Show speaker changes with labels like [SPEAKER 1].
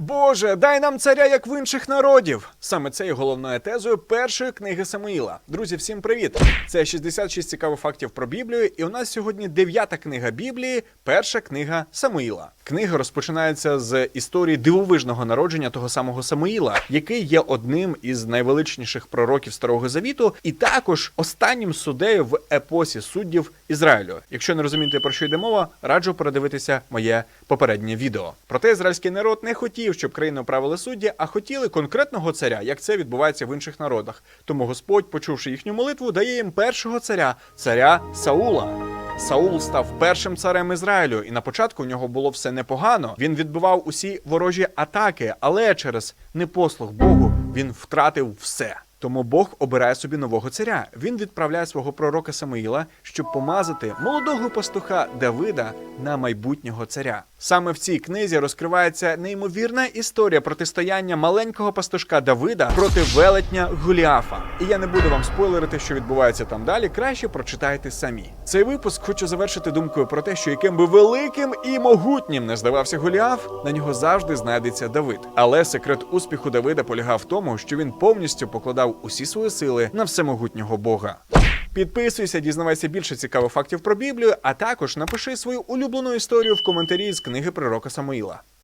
[SPEAKER 1] Боже, дай нам царя, як в інших народів. Саме це є головною тезою першої книги Самуїла. Друзі, всім привіт! Це 66 цікавих фактів про Біблію, і у нас сьогодні дев'ята книга Біблії, перша книга Самуїла. Книга розпочинається з історії дивовижного народження того самого Самуїла, який є одним із найвеличніших пророків Старого Завіту, і також останнім суддею в епосі суддів Ізраїлю. Якщо не розумієте про що йде мова, раджу передивитися моє попереднє відео. Проте ізраїльський народ не хотів, щоб країну правили судді, а хотіли конкретного царя, як це відбувається в інших народах. Тому Господь, почувши їхню молитву, дає їм першого царя, царя Саула. Саул став першим царем Ізраїлю, і на початку у нього було все непогано. Він відбивав усі ворожі атаки, але через непослух Богу він втратив все. Тому Бог обирає собі нового царя. Він відправляє свого пророка Самуїла, щоб помазати молодого пастуха Давида на майбутнього царя. Саме в цій книзі розкривається неймовірна історія протистояння маленького пастушка Давида проти велетня Голіафа. І я не буду вам спойлерити, що відбувається там далі. Краще прочитайте самі. Цей випуск хочу завершити думкою про те, що яким би великим і могутнім не здавався Голіаф, на нього завжди знайдеться Давид. Але секрет успіху Давида полягав в тому, що він повністю покладав усі свої сили на всемогутнього Бога. Підписуйся, дізнавайся більше цікавих фактів про Біблію, а також напиши свою улюблену історію в коментарі з книги пророка Самуїла.